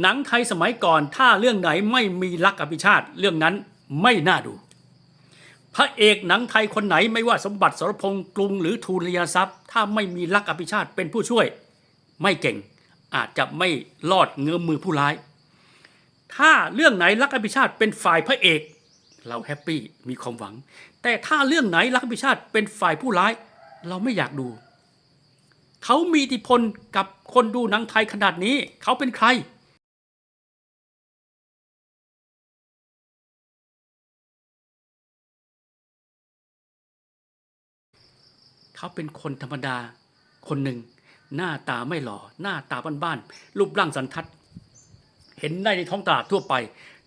หนังไทยสมัยก่อน ถ้าเรื่องไหนไม่มีรักอภิชาติ เรื่องนั้นไม่น่าดู พระเอกหนังไทยคนไหนไม่ว่าสมบัติสรพงษ์กรุงหรือทูลยทรัพย์ ถ้าไม่มีรักอภิชาติเป็นผู้ช่วย ไม่เก่ง อาจจะไม่รอดเงื้อมมือผู้ร้าย ถ้าเรื่องไหนรักอภิชาติเป็นฝ่ายพระเอก เราแฮปปี้มีความหวัง แต่ถ้าเรื่องไหนรักอภิชาติเป็นฝ่ายผู้ร้าย เราไม่อยากดูเขามีอิทธิพลกับคนดูหนังไทยขนาดนี้ เขาเป็นใคร เขาเป็นคนธรรมดาคนหนึ่ง หน้าตาไม่หล่อ หน้าตาบ้านๆรูปร่างสันทัด เห็นได้ในท้องตลาดทั่วไป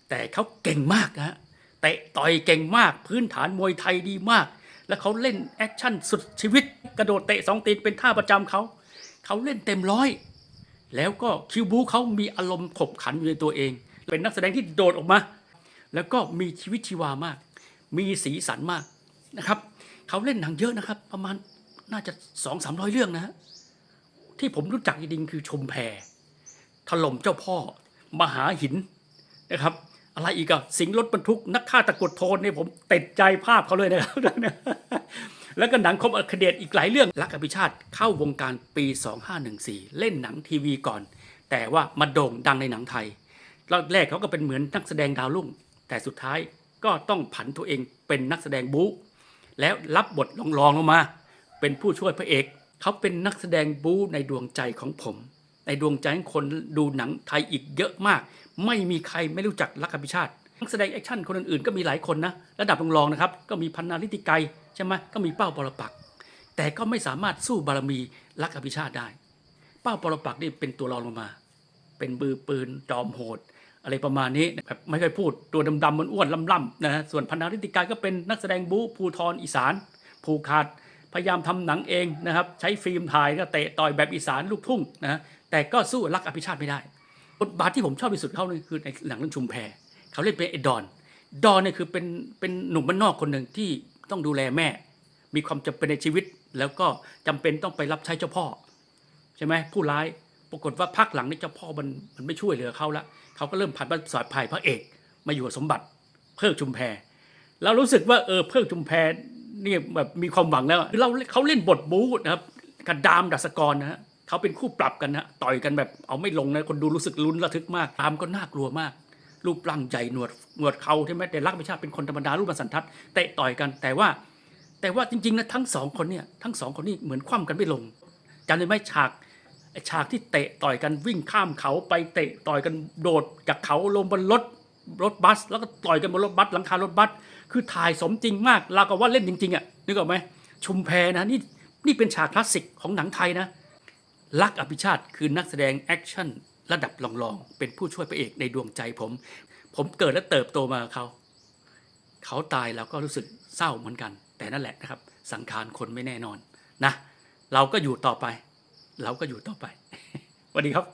แต่เขาเก่งมากนะฮะเตะต่อยเก่งมาก พื้นฐานมวยไทยดีมาก แล้วเขาเล่นแอคชั่นสุดชีวิต กระโดดเตะสองตีนเป็นท่าประจำเขา เขาเล่นเต็มร้อย แล้วก็คิวบูเขามีอารมณ์ขบขันอยู่ในตัวเอง เป็นนักแสดงที่โดดออกมา แล้วก็มีชีวิตชีวามาก มีสีสันมากนะครับ เขาเล่นหนังเยอะนะครับ ประมาณ น่าจะสองสามร้อยเรื่องนะฮะที่ผมรู้จักจริงคือชมแพรถล่มเจ้าพ่อ มหาหินนะครับ อะไรอีกอะสิงรถบรรทุกนักฆ่าตะกุดโทนเนี่ยผมติดใจภาพเขาเลยนะครับ แล้วก็หนังคมอัคเดตอีกหลายเรื่องรักอภิชาติเข้าวงการปี 2514 เล่นหนังทีวีก่อน แต่ว่ามาโด่งดังในหนังไทยรอบแรกเขาก็เป็นเหมือนนักแสดงดาวรุ่ง แต่สุดท้ายก็ต้องผันตัวเองเป็นนักแสดงบู๊แล้วรับบทรองๆลงมา เป็นผู้ช่วยพระเอก เขาเป็นนักแสดงบู๊ในดวงใจของผม ในดวงใจของคนดูหนังไทยอีกเยอะมาก ไม่มีใครไม่รู้จักลักษณ์พิชาตินักแสดงแอคชั่นคนอื่นๆก็มีหลายคนนะระดับรองๆนะครับ ก็มีพันนาลิติไกใช่ไหมก็มีเป้าปรปัก แต่ก็ไม่สามารถสู้บารมีลักษณ์พิชาติได้ เป้าปรปักนี่เป็นตัวรองลงมา เป็นมือปืนจอมโหดอะไรประมาณนี้แบบไม่เคยพูดตัวดำๆมันอ้วนล่ำๆนะฮะส่วนพันนาริติกายก็เป็นนักแสดงบู๊ภูทรอีสานผูขาด พยายามทำหนังเองนะครับ ใช้ฟิล์มถ่ายก็เตะต่อยแบบอีสานลูกทุ่งนะแต่ก็สู้รักอภิชาติไม่ได้บทบาทที่ผมชอบที่สุดเขาเลยคือในหนังเรื่องชุมแพเขาเล่นเป็นไอ้ดอน ดอนเนี่ยคือเป็นเป็นหนุ่มบ้านนอกคนหนึ่งที่ต้องดูแลแม่ มีความจำเป็นในชีวิต แล้วก็จำเป็นต้องไปรับใช้เจ้าพ่อใช่ไหมผู้ร้ายปรากฏว่าภาคหลังนี่เจ้าพ่อมันมันไม่ช่วยเหลือเขาละเขาก็เริ่มผันมาสอดภายพระเอก มาอยู่กับสมบัติเพิกชุมแพเรารู้สึกว่าเออเพิกชุมแพ เนี่ยแบบมีความหวังแล้วคือเราเขาเล่นบทบู๊นะครับกับดามดัสกรนะฮะเขาเป็นคู่ปรับกันนะต่อยกันแบบเอาไม่ลงนะคนดูรู้สึกลุ้นระทึกมากดามก็น่ากลัวมาก รูปร่างใหญ่หนวดหนวดเขาใช่ไหมแต่รักไม่ชาติเป็นคนธรรมดารูปสันทัดเตะต่อยกันแต่ว่า แต่ว่าจริงๆนะทั้งสองคนเนี่ยทั้งสองคนนี่เหมือนคว่ำกันไม่ลงจำได้ไหมฉากไอ้ฉากที่เตะต่อยกันวิ่งข้ามเขาไปเตะต่อยกันโดดจากเขาลงบนรถ รถบัส แล้วก็ต่อยกันบนรถบัสหลังคารถบัสคือถ่ายสมจริงมากเราก็ว่าเล่นจริงๆอะนึกออกไหมชุมแพนะนี่นี่เป็นฉากคลาสสิกของหนังไทยนะลักอภิชาติคือนักแสดงแอคชั่นระดับรองๆเป็นผู้ช่วยพระเอกในดวงใจผม ผมเกิดและเติบโตมาเขา เขาตายเราก็รู้สึกเศร้าเหมือนกัน แต่นั่นแหละนะครับ สังขารคนไม่แน่นอนนะ เราก็อยู่ต่อไป เราก็อยู่ต่อไปสวัสดีครับ